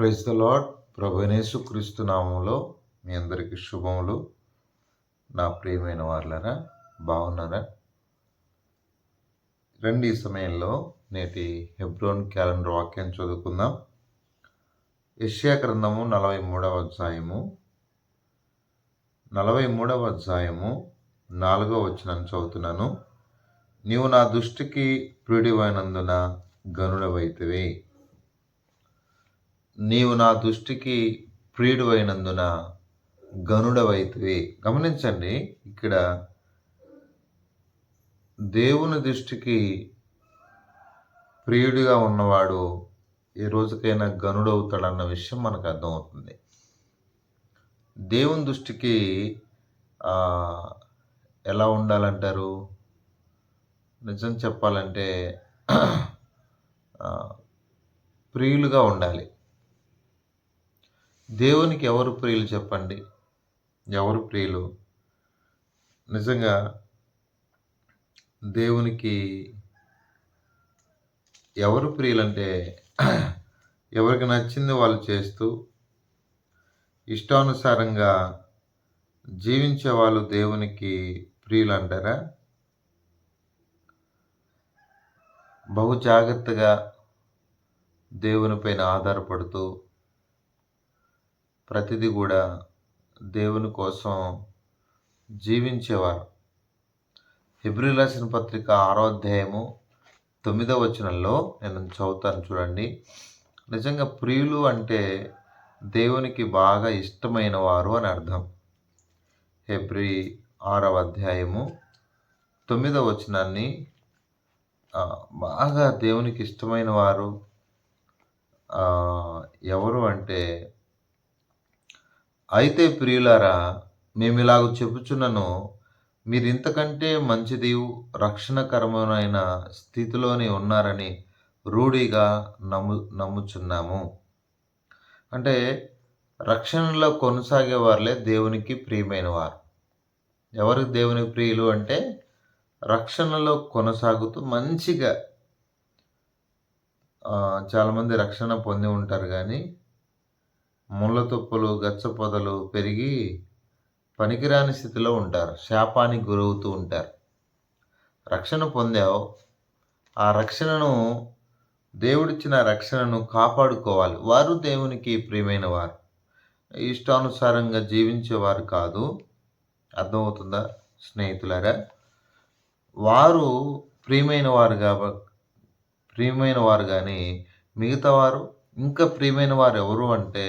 Praise the Lord ప్రభునేసు క్రీస్తు నామంలో మీ అందరికీ శుభములు. నా ప్రియమైన వాళ్ళరా బాగున్నారా? రండి ఈ సమయంలో నేటి హెబ్రోన్ క్యాలెండర్ వాక్యం చదువుకుందాం. యెషయా గ్రంథము నలభై మూడవ అధ్యాయము. నలభై మూడవ అధ్యాయము నాలుగో వచనం చదువుతున్నాను. నీవు నా దృష్టికి ప్రియుడివైనందున గనుడవైతవే నీవు నా దృష్టికి ప్రియుడువైనందున గనుడవైతివి గమనించండి ఇక్కడ దేవుని దృష్టికి ప్రియుడిగా ఉన్నవాడు ఏ రోజుకైనా గనుడవుతాడన్న విషయం మనకు అర్థమవుతుంది. దేవుని దృష్టికి ఎలా ఉండాలంటారు? నిజం చెప్పాలంటే ప్రియులుగా ఉండాలి. దేవునికి ఎవరు ప్రియులు చెప్పండి? ఎవరు ప్రియులు? నిజంగా దేవునికి ఎవరు ప్రియులంటే ఎవరికి నచ్చింది వాళ్ళు చేస్తూ ఇష్టానుసారంగా జీవించే వాళ్ళు దేవునికి ప్రియులు అంటారా బహు జాగ్రత్తగా దేవునిపైన ఆధారపడుతూ ప్రతిదీ కూడా దేవుని కోసం జీవించేవారు. ఫిబ్రిల్ రాసిన పత్రిక ఆరో అధ్యాయము తొమ్మిదవ వచనంలో నేను చదువుతాను చూడండి. నిజంగా ప్రియులు అంటే దేవునికి బాగా ఇష్టమైన వారు అని అర్థం. ఫిబ్రి ఆరవ అధ్యాయము తొమ్మిదవ వచనాన్ని బాగా దేవునికి ఇష్టమైన వారు ఎవరు అంటే అయితే ప్రియులారా మేము ఇలాగ చెప్పుచున్నను మీరు ఇంతకంటే మంచిది రక్షణకరమైన స్థితిలోనే ఉన్నారని రూఢిగా నమ్ము నమ్ముచున్నాము. అంటే రక్షణలో కొనసాగే వారులే దేవునికి ప్రియమైన వారు ఎవరు దేవునికి ప్రియులు అంటే రక్షణలో కొనసాగుతూ మంచిగా చాలామంది రక్షణ పొంది ఉంటారు కానీ ముళ్ళ తుప్పలు గచ్చ పొదలు పెరిగి పనికిరాని స్థితిలో ఉంటారు. శాపానికి గురవుతూ ఉంటారు. రక్షణ పొందావు. ఆ రక్షణను దేవుడిచ్చిన రక్షణను కాపాడుకోవాలి. వారు దేవునికి ప్రియమైన వారు ఇష్టానుసారంగా జీవించేవారు కాదు. అర్థమవుతుందా? స్నేహితులారా వారు ప్రియమైన వారు కాబ ప్రియమైన వారు కానీ మిగతా వారు ఇంకా ప్రియమైన వారు ఎవరు అంటే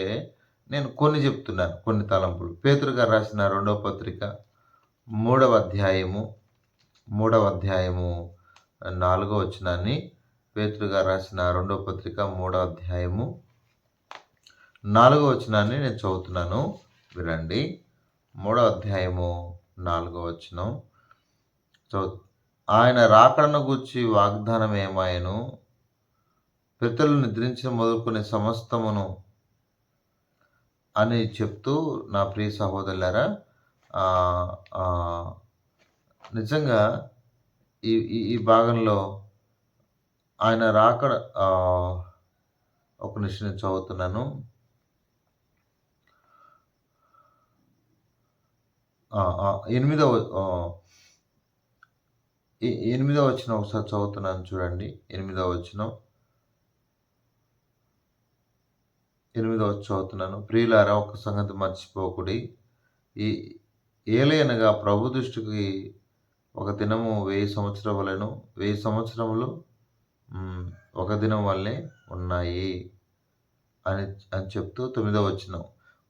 నేను కొన్ని చెప్తున్నాను కొన్ని తలంపులు. పేతురు గారు రాసిన రెండవ పత్రిక మూడవ అధ్యాయము మూడవ అధ్యాయము నాలుగో వచనాన్ని పేతురు గారు రాసిన రెండవ పత్రిక మూడవ అధ్యాయము నాలుగో వచనాన్ని నేను చదువుతున్నాను. వినండి. మూడవ అధ్యాయము నాలుగో వచనం. చదువు ఆయన రాకడను గూర్చి వాగ్దానం ఏమాయను పితలు నిద్రించిన మొదలుకునే సమస్తమును అని చెప్తూ నా ప్రియ సహోదరులారా నిజంగా ఈ ఈ- ఈ భాగంలో ఆయన రాకడ ఒక నిమిషం నేను చదువుతున్నాను. ఎనిమిదవ ఎనిమిదవ వచ్చిన ఒకసారి చదువుతున్నాను చూడండి. ఎనిమిదవ వచ్చిన ఎనిమిదవ చదువుతున్నాను ప్రియులారా ఒక సంగతి మర్చిపోకుడి. ఈ ఏలయనగా ప్రభు దృష్టికి ఒక దినము వెయ్యి సంవత్సరములను వెయ్యి సంవత్సరములు ఒక దినం వల్లే ఉన్నాయి అని అని చెప్తూ తొమ్మిదవ వచ్చిన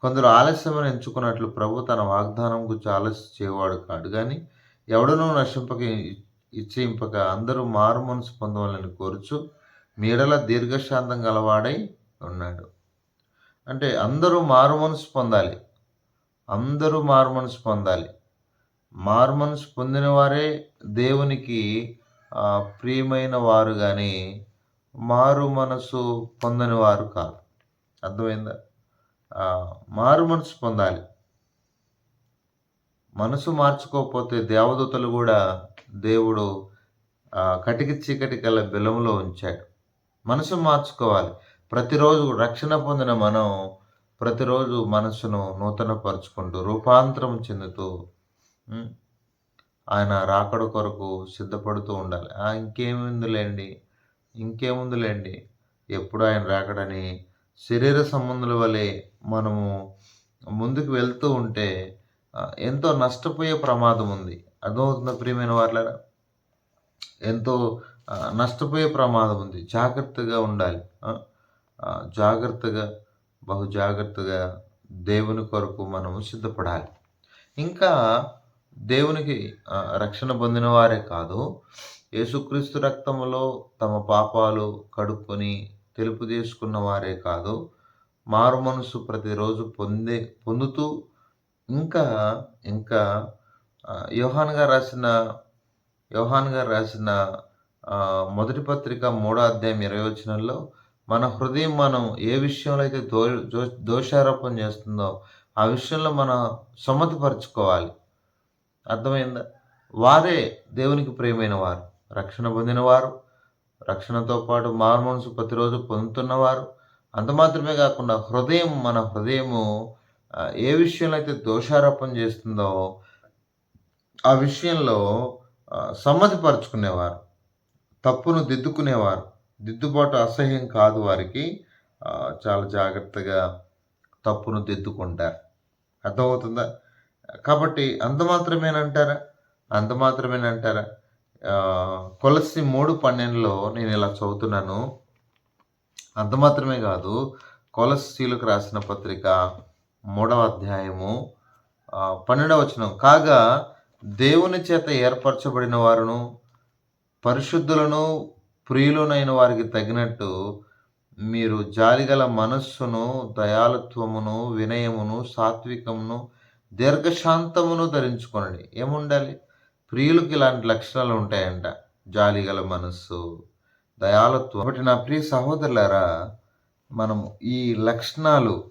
కొందరు ఆలస్యమని ఎంచుకున్నట్లు ప్రభు తన వాగ్దానం గురించి ఆలస్యం చేయవాడు కాడు. కానీ ఎవడనూ నశింపక ఇచ్చేయింపక అందరూ మారు మనసు పొందవాలని కోరుచు మీడల దీర్ఘశాంతం గలవాడై ఉన్నాడు. అంటే అందరూ మారుమనసు పొందాలి. అందరూ మారుమనసు పొందాలి. మారుమనసు పొందిన వారే దేవునికి ప్రియమైన వారు కానీ మారు మనసు పొందని వారు కాదు అర్థమైందా? మారు మనసు పొందాలి. మనసు మార్చుకోకపోతే దేవదూతలు కూడా దేవుడు కటికి చీకటి కల బిలంలో ఉంచాడు. మనసు మార్చుకోవాలి. ప్రతిరోజు రక్షణ పొందిన మనం ప్రతిరోజు మనసును నూతనపరుచుకుంటూ రూపాంతరం చెందుతూ ఆయన రాకడ కొరకు సిద్ధపడుతూ ఉండాలి. ఇంకేముందులేండి? ఇంకేముందులేండి? ఎప్పుడు ఆయన రాకడని శరీర సంబంధుల వలె మనము ముందుకు వెళ్తూ ఉంటే ఎంతో నష్టపోయే ప్రమాదం ఉంది. అర్థమవుతుందా ప్రియమైన వాళ్ళరా ఎంతో నష్టపోయే ప్రమాదం ఉంది. జాగ్రత్తగా ఉండాలి. జాగ్రత్తగా బహు జాగ్రత్తగా దేవుని కొరకు మనము సిద్ధపడాలి. ఇంకా దేవునికి రక్షణ పొందిన వారే కాదు యేసుక్రీస్తు రక్తములో తమ పాపాలు కడుక్కొని తెలుపు చేసుకున్న వారే కాదు మారు మనసు ప్రతిరోజు పొందే పొందుతూ ఇంకా ఇంకా యోహాన్ గారు రాసిన యోహాన్ గారు రాసిన మొదటి పత్రిక మూడో అధ్యాయం ఇరవై వచనంలో మన హృదయం మనం ఏ విషయంలో అయితే దో దోషారోపణ చేస్తుందో ఆ విషయంలో మనం సమ్మతిపరచుకోవాలి. అర్థమైందా? వారే దేవునికి ప్రియమైన వారు రక్షణ పొందినవారు. రక్షణతో పాటు మారు ప్రతిరోజు పొందుతున్నవారు. అంత మాత్రమే కాకుండా హృదయం మన హృదయము ఏ విషయంలో అయితే దోషారోపణ చేస్తుందో ఆ విషయంలో సమ్మతిపరుచుకునేవారు. తప్పును దిద్దుకునేవారు. దిద్దుబాటు అసహ్యం కాదు వారికి. చాలా జాగ్రత్తగా తప్పును దిద్దుకుంటారు. అర్థమవుతుందా? కాబట్టి అంత మాత్రమేనంటారా? అంత మాత్రమేనంటారా? కొలసి మూడు పన్నెండులో నేను ఇలా చదువుతున్నాను. అంత మాత్రమే కాదు కొలసీలకు రాసిన పత్రిక మూడవ అధ్యాయము పన్నెండవ వచనం. కాగా దేవుని చేత ఏర్పరచబడిన వారును పరిశుద్ధులను ప్రియులునైన వారికి తగినట్టు మీరు జాలిగల మనస్సును దయాలత్వమును వినయమును సాత్వికమును దీర్ఘశాంతమును ధరించుకోనండి. ఏముండాలి? ప్రియులకు ఇలాంటి లక్షణాలు ఉంటాయంట. జాలిగల మనస్సు దయాలత్వం ఒకటి నా ప్రియ సహోదరులారా మనము ఈ లక్షణాలు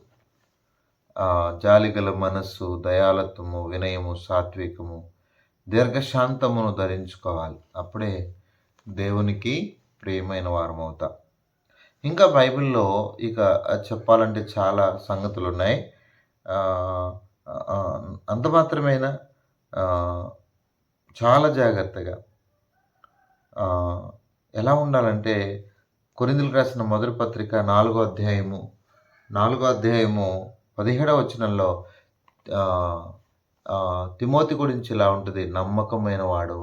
జాలిగల మనస్సు దయాలత్వము వినయము సాత్వికము దీర్ఘశాంతమును ధరించుకోవాలి. అప్పుడే దేవునికి ప్రియమైన వారం అవుతా ఇంకా బైబిల్లో ఇక చెప్పాలంటే చాలా సంగతులు ఉన్నాయి అంత మాత్రమేనా? చాలా జాగ్రత్తగా. ఎలా ఉండాలంటే కొరిందులకు రాసిన మొదటి పత్రిక నాలుగో అధ్యాయము నాలుగో అధ్యాయము పదిహేడవ వచనంలో తిమోతి గురించి ఇలా ఉంటుంది నమ్మకమైన వాడు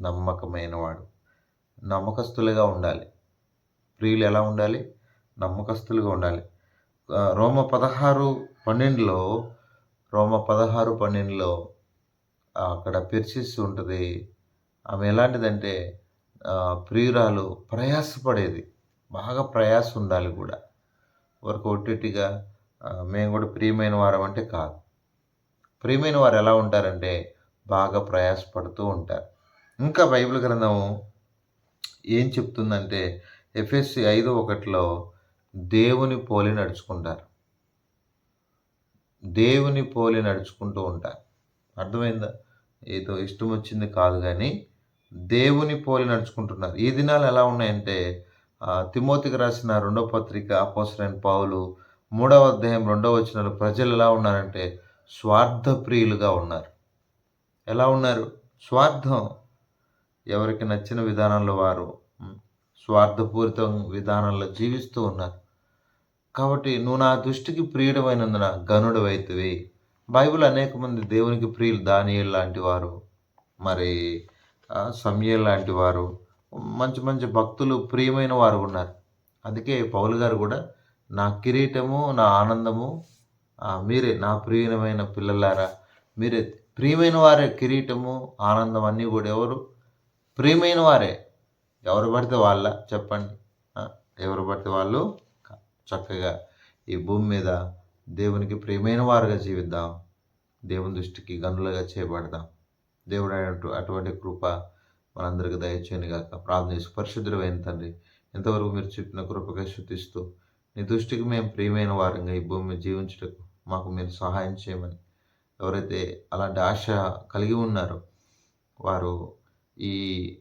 నమ్మకమైన వాడు. నమ్మకస్తులుగా ఉండాలి. ప్రియులు ఎలా ఉండాలి? నమ్మకస్తులుగా ఉండాలి. రోమ పదహారు పన్నెండులో రోమ పదహారు పన్నెండులో అక్కడ పెర్సిస్ ఉంటుంది. ఆమె ఎలాంటిదంటే ప్రియురాలు ప్రయాసపడేది. బాగా ప్రయాస ఉండాలి కూడా. వరకు ఒట్టిగా మేము కూడా ప్రియమైన వారం అంటే కాదు. ప్రియమైన వారు ఎలా ఉంటారంటే బాగా ప్రయాసపడుతూ ఉంటారు. ఇంకా బైబిల్ గ్రంథము ఏం చెప్తుందంటే ఎఫ్ఎస్సి ఐదు ఒకటిలో దేవుని పోలి నడుచుకుంటారు. దేవుని పోలి నడుచుకుంటూ ఉంటారు. అర్థమైందా? ఏదో ఇష్టం వచ్చింది కాదు కానీ దేవుని పోలి నడుచుకుంటున్నారు. ఈ దినాలు ఎలా ఉన్నాయంటే తిమోతికి రాసిన రెండో పత్రిక అపోసరైన పావులు మూడవ అధ్యాయం రెండవ వచనంలో ప్రజలు ఎలా ఉన్నారంటే స్వార్థ ప్రియులుగా ఉన్నారు. ఎలా ఉన్నారు? స్వార్థం ఎవరికి నచ్చిన విధానంలో వారు స్వార్థపూరిత విధానంలో జీవిస్తూ ఉన్నారు. కాబట్టి నువ్వు నా దృష్టికి ప్రియుడమైనందున గనుడు బైబిల్ అనేక మంది దేవునికి ప్రియులు దానియేలు లాంటి వారు మరి ఆ, సమయల్ లాంటి వారు మంచి మంచి భక్తులు ప్రియమైన వారు ఉన్నారు. అందుకే పౌలు గారు కూడా నా కిరీటము నా ఆనందము మీరే నా ప్రియమైన పిల్లలారా మీరే ప్రియమైన వారే కిరీటము ఆనందం అన్నీ కూడా ఎవరు ప్రియమైన వారే. ఎవరు పడితే వాళ్ళ చెప్పండి. ఎవరు పడితే వాళ్ళు చక్కగా ఈ భూమి మీద దేవునికి ప్రియమైన వారుగా జీవిద్దాం. దేవుని దృష్టికి గనులుగా చేయబడదాం దేవుడు అటువంటి కృప మనందరికీ దయచేయను గాక. ప్రార్థన చేసి పరిశుద్ధుడైన తండ్రి ఇంతవరకు మీరు చెప్పిన కృపగా శుద్ధిస్తూ నీ దృష్టికి మేము ప్రియమైన వారంగా ఈ భూమి జీవించటకు జీవించుటకు మాకు మీరు సహాయం చేయమని ఎవరైతే అలాంటి ఆశ కలిగి ఉన్నారో వారు ఈ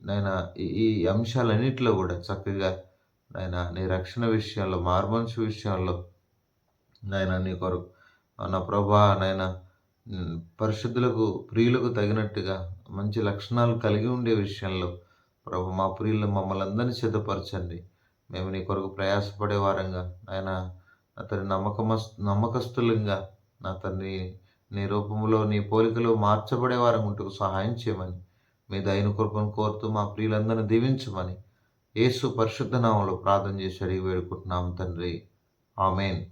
నాయన ఈ- ఈ అంశాలన్నింటిలో కూడా చక్కగా నాయన నీ రక్షణ విషయంలో మార్మన్స్ విషయంలో నాయన నీ కొరకు నా ప్రభా నాయన పరిశుద్ధులకు ప్రియులకు తగినట్టుగా మంచి లక్షణాలు కలిగి ఉండే విషయంలో ప్రభు మా ప్రియులు మమ్మల్ని అందరినీ సిద్ధపరచండి. మేము నీ కొరకు ప్రయాసపడే వారంగా ఆయన అతని నమ్మకమస్ నమ్మకస్తులంగా నా తన్ని నీ రూపంలో నీ పోలికలో మార్చబడే వారం ఉంటూ సహాయం చేయమని మీ దైన కృపను కోరుతూ మా ప్రియులందరినీ దీవించమని యేసు పరిశుద్ధ నామంలో ప్రార్థన చేసి అడిగి వేడుకుంటున్నాం తండ్రి. ఆమెన్.